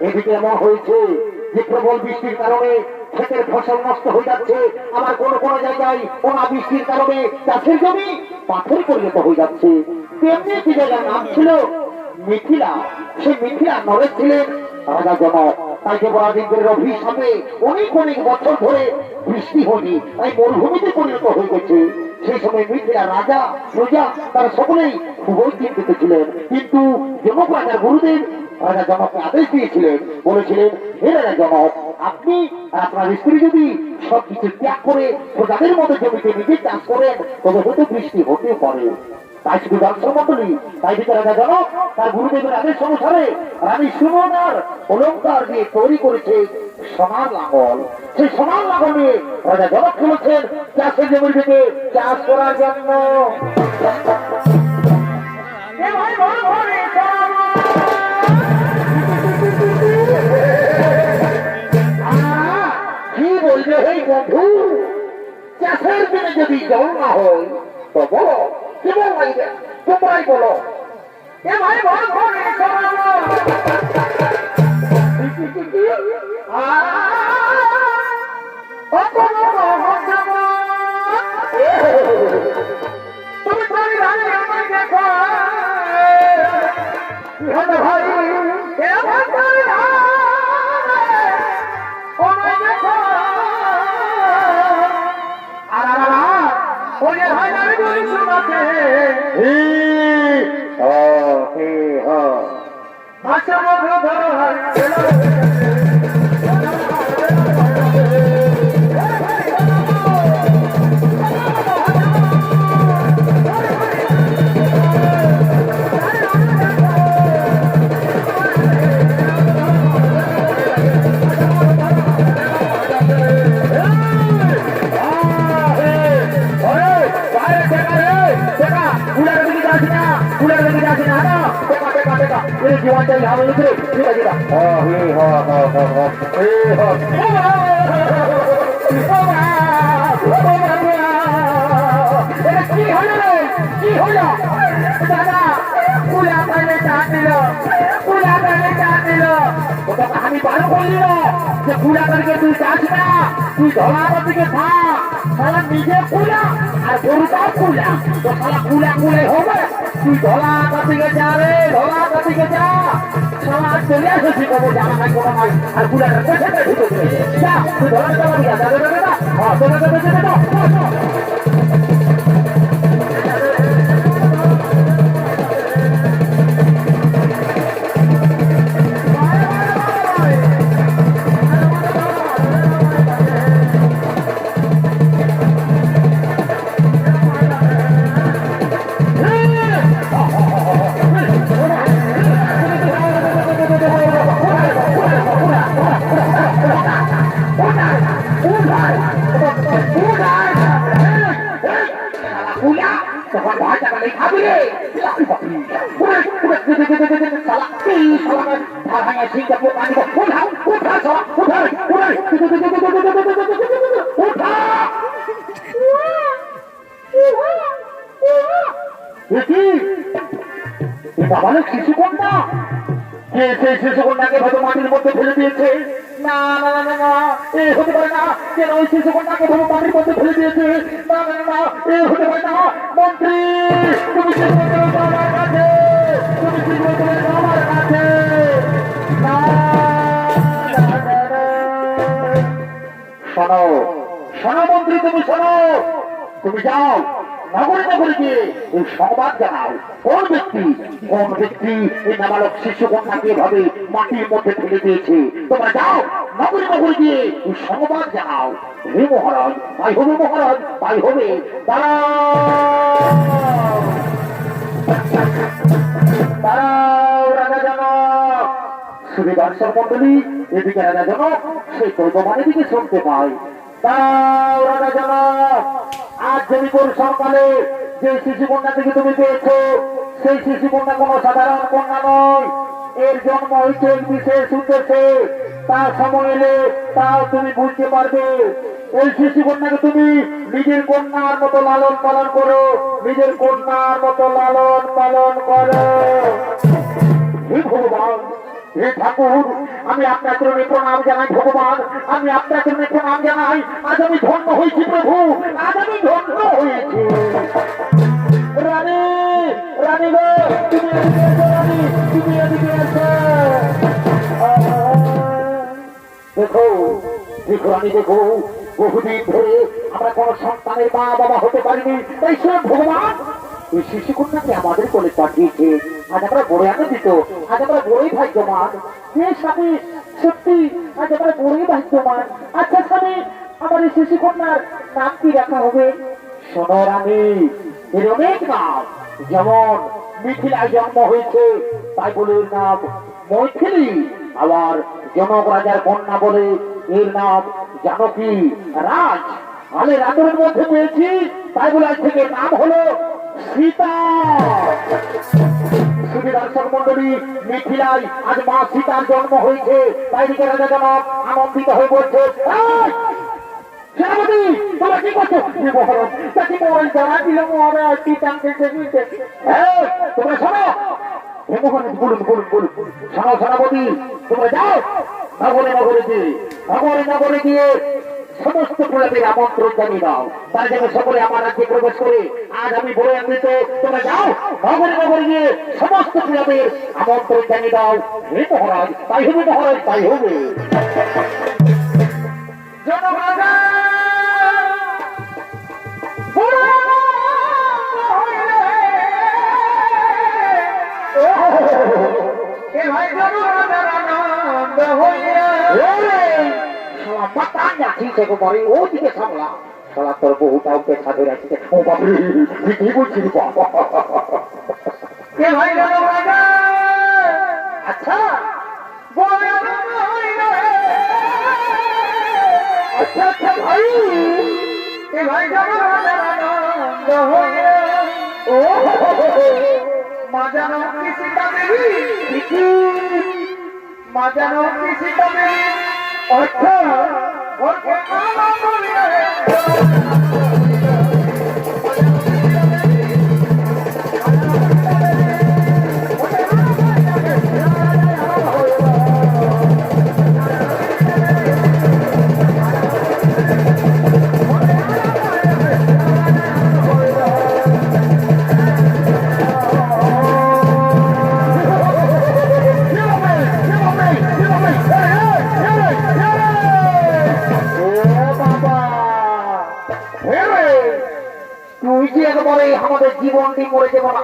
এদিকে এমন হয়েছে যে প্রবল বৃষ্টির কারণে ক্ষেতের ফসল নষ্ট হয়ে যাচ্ছে। আবার কোন কোন জায়গায় অনা বৃষ্টির কারণে চাষের জমি পাথর পরিণত হয়ে যাচ্ছে। তেমনি একটি জায়গার নাম ছিল মিথিলা। সেই মিথিলা নরেশ ছিলেন রাজা জনক। তাই দেবরাজেন্দ্রের অভিশাপে অনেক অনেক বছর ধরে বৃষ্টি হয়নি, তাই মরুভূমিতে পরিণত হয়ে গেছে। সেই সময় মিথিলা রাজা প্রজা তারা সকলেই খুবই চিন্তিত ছিলেন। কিন্তু জনক রাজার গুরুদেব রাজা জনককে আদেশ দিয়েছিলেন, বলেছিলেন, হে রাজা আপনি আপনার স্ত্রী যদি সবকিছু ত্যাগ করে প্রজাদের মতো জমিতে নিজে চাষ করেন, তবে হয়তো বৃষ্টি হতে পারে। তাই শুধু মন্ডলী তাই ভিতরে রাজা জনক তার গুরুদেবের আদেশ অনুসারে রানী সুমনার অলঙ্কার দিয়ে তৈরি করেছে সোনার লাঙ্গল সেই সোনার নিয়ে রাজা জনক চলেছেন চাষের জমির দিকে চাষ করার জন্য কি বললে হে বন্ধু? চাষের দিনে যদি জল না হয় তো বলো, কি বলবে তোমরাই বলো। এ ভাই বড় ঘরে 우리가 우리가 우리가 우리가 우리가 우리가 우리가 우리가 우리가 우리가 ভাই আমি ভালো করলি না যে কুড়া করকে তুই যাস না তুই ধরার দিকে থাক নিজে কুলা আর গরুটাও কুলা তো সারা কুলা কুলে হবে তুই ধলা দিকে যা রে ধলা দিকে যা চলে আসেছি কবো জানা নাই কোনো নাই আর কোথায় ঢুকে যা, তুই ধলা চালা দিয়া যা। যা যা যা হ্যাঁ চলে বাবা শিশু কন্যা কে সেই শিশু কন্যাকে হয়তো মাটির মধ্যে ফেলে দিয়েছে না না না না এ হতে পারে না কেন ওই শিশু কন্যাকে হয়তো মাটির মধ্যে ফেলে দিয়েছে না। শোনো শোনো মন্ত্রী, তুমি শোনো তুমি যাও নগরে নগরে গিয়ে এই সংবাদ জানাও। কোন ব্যক্তি কোন ব্যক্তি এই নাবালক শিশু কন্যাকে এভাবে মাটির মধ্যে ফেলে দিয়েছে? তোমরা যাও নগরে নগরে গিয়ে এই সংবাদ জানাও। হে মহারাজ, তাই হবে মহারাজ, তাই হবে। এদিকে রাজা জনক সেই কল্পমানের দিকে শুনতে পাই দাঁড়াও, রাজা জনক আজ জমিপুর সরকারে যে শিশু কন্যা থেকে তুমি পেয়েছ, সেই শিশু কন্যা কোনো সাধারণ কন্যা নয়। এর জন্ম হয়েছে বিশেষ উদ্দেশ্যে। তার সময় এলে তাও তুমি বুঝতে পারবে। ওই শিশু কন্যাকে তুমি নিজের কন্যার মতো লালন পালন করো, নিজের কন্যার মতো লালন পালন করো। ভগবান! হে ঠাকুর, আমি আপনার চরণে প্রণাম জানাই, ভগবান। আমি আপনার চরণে প্রণাম জানাই। আজ আমি ধন্য হয়েছি, প্রভু। আজ আমি ধন্য হয়েছি। রানী রানী রানী দেখো দেখো আমি দেখো, বহুদিন ধরে আমরা কোন সন্তানের মা বাবা হতে পারিনি। তাই সে ভগবান এই আমাদের কোলে পাঠিয়েছে আজ বড় বড়ই স্বামী সত্যি আচ্ছা স্বামী, আমার এই নাম কি রাখা হবে? শোনো রানী, এর অনেক নাম। যেমন, মিথিলায় জন্ম হয়েছে, তাই বলে এর নাম মৈথিলী। আবার জনক রাজার কন্যা বলে এর নাম জানকী। রাজ আমি রাতের মধ্যে পেয়েছি, তাই বলে আজ থেকে নাম হলো হয়ে তোমরা এই, তোমরা শোনো। হে মহারাজ বলুন বলুন বলুন। শোনো সেনাপতি তোমরা যাও। নগরে নগরে গিয়ে নগরে নগরে গিয়ে সমস্ত প্রজাতির আমন্ত্রণ জানিয়ে দাও। তারা যেন সকলে আমার রাজ্যে প্রবেশ করে, আজ আমি বলে আনন্দিত। তোমরা যাও, নগরে নগরে গিয়ে সমস্ত প্রজাতির আমন্ত্রণ জানিয়ে দাও। হে মহারাজ, তাই হবে মহারাজ, তাই হবে। জনগণা ওদিকে সামলা সালা তোর বহুটা ওকে সাথে রাখছে ও তুই কি বলছিস বাবা কে ভাই আচ্ছা আচ্ছা আচ্ছা ভাই এ ভাই ও মাজানো কিসি কামেরি মাজানো কিসি কামেরি আচ্ছা ওকে ஒரு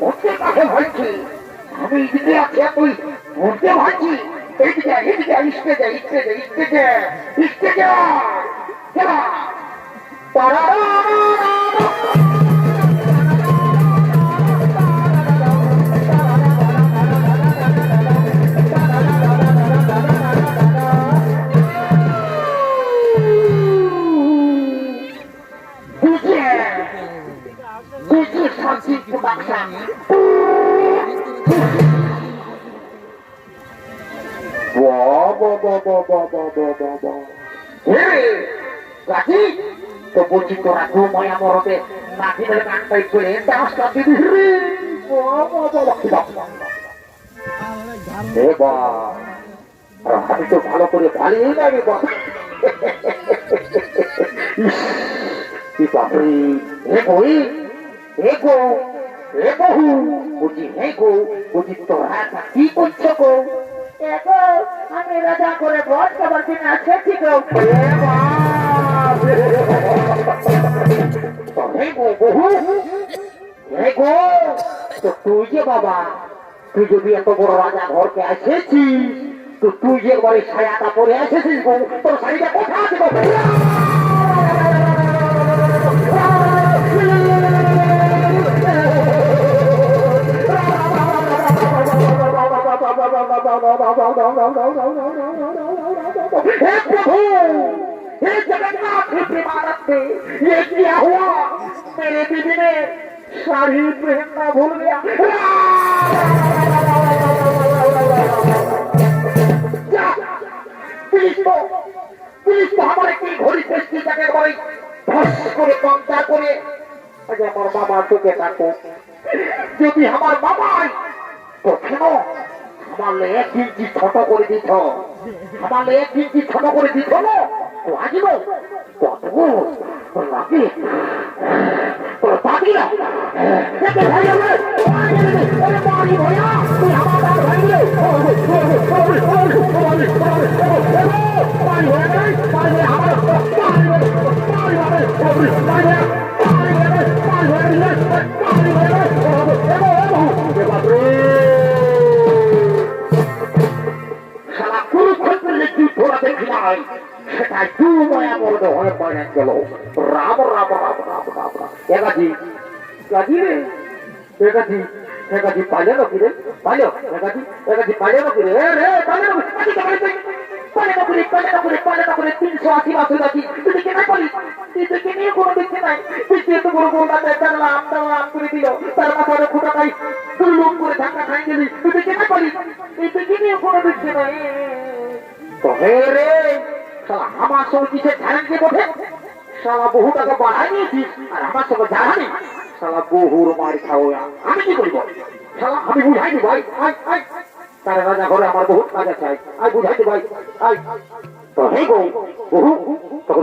ভোজের কাছে ভাবছি আমি এদিকে আছি তুই ভোজে ভাবছি এদিকে এদিকে ইস্তে যা ইস্তে যা ইস্তে যা ইস্তে যা। তারা বাক্সা তো বলছি তোরা দু মায়া মরতে নাতিদের কানটাই করে দাসটা দিবি রে আমি তো ভালো করে ভালোই লাগে হে বই গো বহু বুঝি হে গো বুঝি তোরা কি করছ গো? এগো আমি রাজা করে ভোট খাবার দিন আছে ঠিক হে গো বহু হে গো তো তুই যে বাবা তুই যদি এত বড় রাজা ঘরকে এসেছিস তো তুই যে ঘরে ছায়াটা পরে এসেছিস গো তোর শাড়িটা কোথা আছে গো? हे प्रभु हे जगन्नाथ हे प्रेमानंद ये क्या हुआ मेरे बीबी ने साड़ी पहनना भूल गया जा, পুলিশ তো পুলিশ তো আমার একটি ঘড়ি পেস্টি তাকে বলে ধস করে কমতা করে আজ আমার বাবা তোকে থাকো যদি আমার বাবাই তো কেন আমার ছোট করে দিত গাজি রে এগাজি এগাজি পালে নাকি রে পালে পালে নাকি রে এ, রে পালে নাকি পালে নাকি পালে নাকি পালে নাকি পালে নাকি তিনশো আশি বছর নাই। তুই তো এত করে দিল, তার মাথার তুই করে তো কেন তুই তো কে নিয়ে কোনো দেখছে নাই। তো হে রে আমার সঙ্গে কিসের ঝাড়ান কে শালা, বহু টাকা বাড়াই নিয়েছিস, আর আমার সঙ্গে ঝাড়ানি শালা বহুর মার খাও আমি কি করব আমি ভাই আই রাজা ঘরে আমার বহুত কাজ আছে আই বুঝাইনি ভাই আই তো হে তখন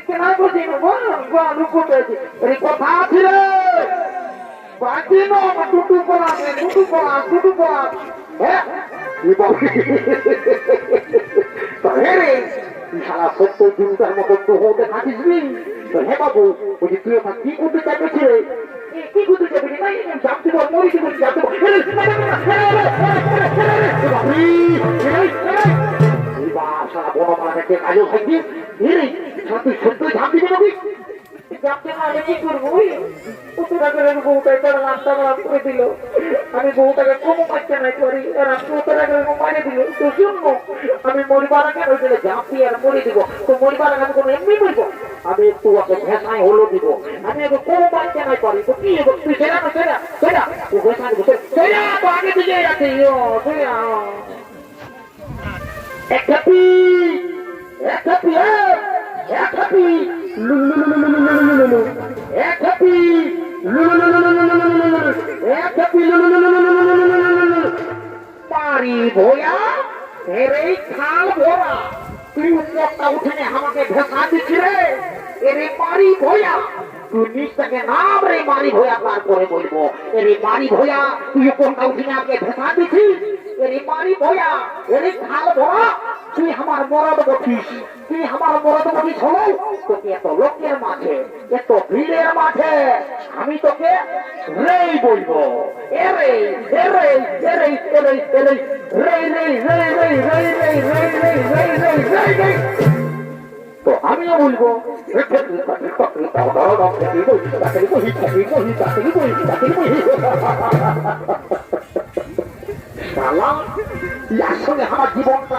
ಕಿತ್ತನ ಗುಜಿನ ಗೊಂಗ ಅನುಕೂಟೈತಿ সারা তুই আমার কি করতে চাইছি রে কি করতে চাইবি না জানতে পার মরি কি বড় মারা দেখে কাজও থাকবি রে তুই সত্য ঝাঁপ তার করে দিল। আমি বউটাকে কমও পাচ্ছে না করি। আর কত মারে দিল। তো শুনব, আমি মরিবার আগে ওই ঝাঁপি আর মরে দিব। তো মরিবার আগে কোনো এমনি মরিব? আমি একটু ওকে ভেসায় হলো দিব। আমি ওকে কমও পাচ্ছে না করি। তো কি তুই সেরা না, সেরা? সেরা? ও ভেসায় সেরা তো আগে দিকে আছে ইয়ো সেরা একটা পি একটা পি এক হাতি এক হাতি এক হাতি পারি ভোয়া এর এই খাল ভোরা তুই উন্মতটা উঠানে আমাকে রে এর পারি ভোয়া তুই নিজটাকে নাম রে ভোয়া পার করে বলব এর এই ভোয়া তুই কোনটা উঠিনে আমাকে ধোকা দিচ্ছিস এর ভোয়া এর এই খাল তুই আমার মরদ বটিস তুই আমার মরদ বটিস হলো তোকে এত লোকের মাঝে এত ভিড়ের মাঝে আমি তোকে রেই বলব এরে এরে এরে এরে এরে তো আমিও বলব আমার জীবনটা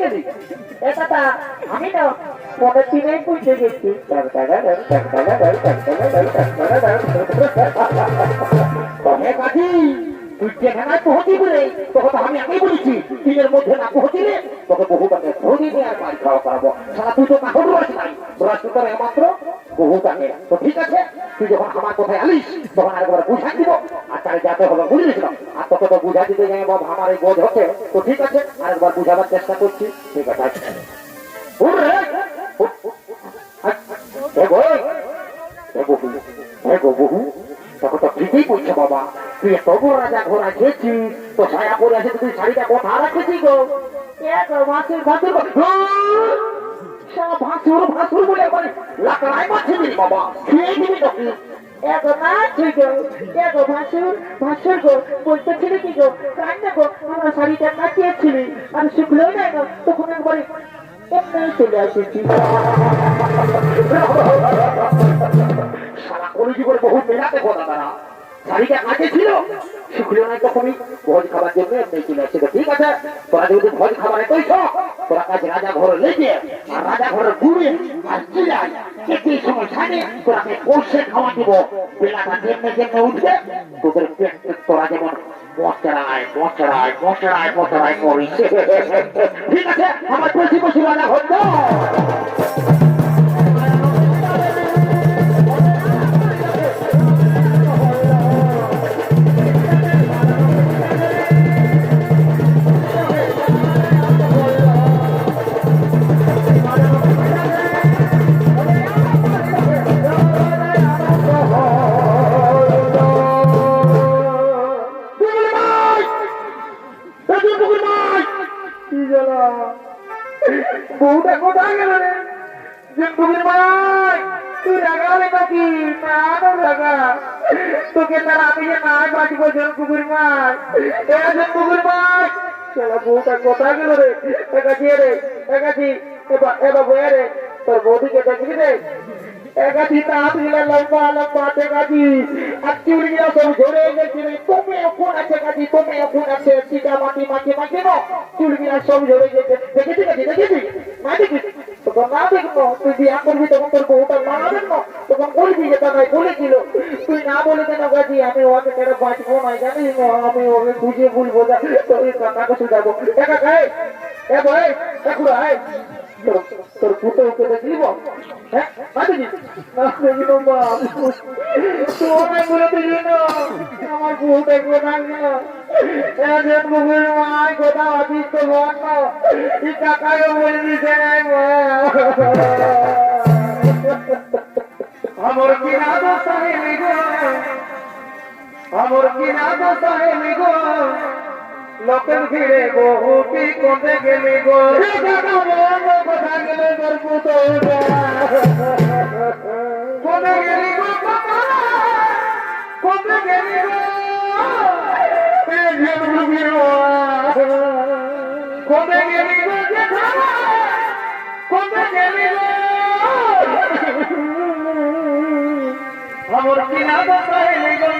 গেলি এ দাদা আমি না মনে দিনেই বুঝতে গেছি। কাকি যেখানে পৌঁছি বলে। তোকে তো আমি আগেই বলেছি দিনের না পৌঁছিলে তোকে বহু টাকা ধরি নিয়ে আর সারা তুই তোরা তোর ঠিক আছে তুই যখন আমার তখন বুঝাই দিব। আর যাতে হবে বুঝেছিলাম আর তোকে তো বুঝা দিতে এই বোধ হচ্ছে। তো ঠিক আছে আরেকবার বুঝাবার চেষ্টা করছি। ঠিক আছে গো, এ বহু, বহু, তোকে তো ঠিকই বলছে বাবা তুই এত বড় রাজা ঘোড়া খেয়েছিস তো ছায়া পরে আছে তুই শাড়িটা কোথা রাখেছি গো এ গো, ভাসুর ভাসুর ভাসুর বলে একবারে লাকড়ায় মারছে দিলি বাবা খেয়ে দিবি এগো না তুই গো এগো ভাসুর ভাসুর গো বলতেছিলি কি গো কান্না আমার শাড়িটা কাটিয়েছিলি আর শুকলো না গো তখন এমনি চলে আসেছি সারা বহু মেলাতে কথা তারা শাড়িটা কাছে ছিল। শুকলো না তখনই। ভোজ খাবার জন্য এমনি ঠিক আছে, তোরা যদি ভোজ খাবারে কইছ তোরা কাছে রাজা ঘরে লেগে ঘরে ঘুরে আর চিলাই খাওয়া দিব। বেলাটা যেমনি যেমনি উঠবে তোদের পেট তোরা যেমন মশরায় মশরায় মশরায় মশরায় করিস। ঠিক আছে, আমার বসি বসি রাজা হতো কোথায় গেল রে? একাছি রে? একাছি এবার বয়ে রে? তোর বৌদিকে দেখবি রে? আর চুল সব ঝরে গেছে রে। তুমি এখন আছে কাছি তুমি এখন আছে চিটা মাটি মাটি মাটি না চুল গিলা সব ঝরে গেছে। দেখেছি তখন না দেখব তুই বিয়া করবি তখন তোর বউটা না দেখব তখন বলবি যে তাই বলেছিল তুই না বলে কেন কাছি আমি ওকে কেন বাঁচবো না জানিস আমি ওকে বুঝিয়ে ভুলবো যা তোর কাকা শুধাবো একা খাই এ ভাই একুড়া আয়। তোর তোর পুতোকে দেখলিব হ্যাঁ? আমার তো। বল না এই কাকাকে বলে দিছে আমার কি না দোষ হেমি গো। আমার কি না দোষ গো। লোকের ভিড়ে বহুটি কোনে গেলি গো? কোথা গেলে তোর পুতো কোনে গেলি গো? কোনে গেলি গো আমার কিনা হেমি গো?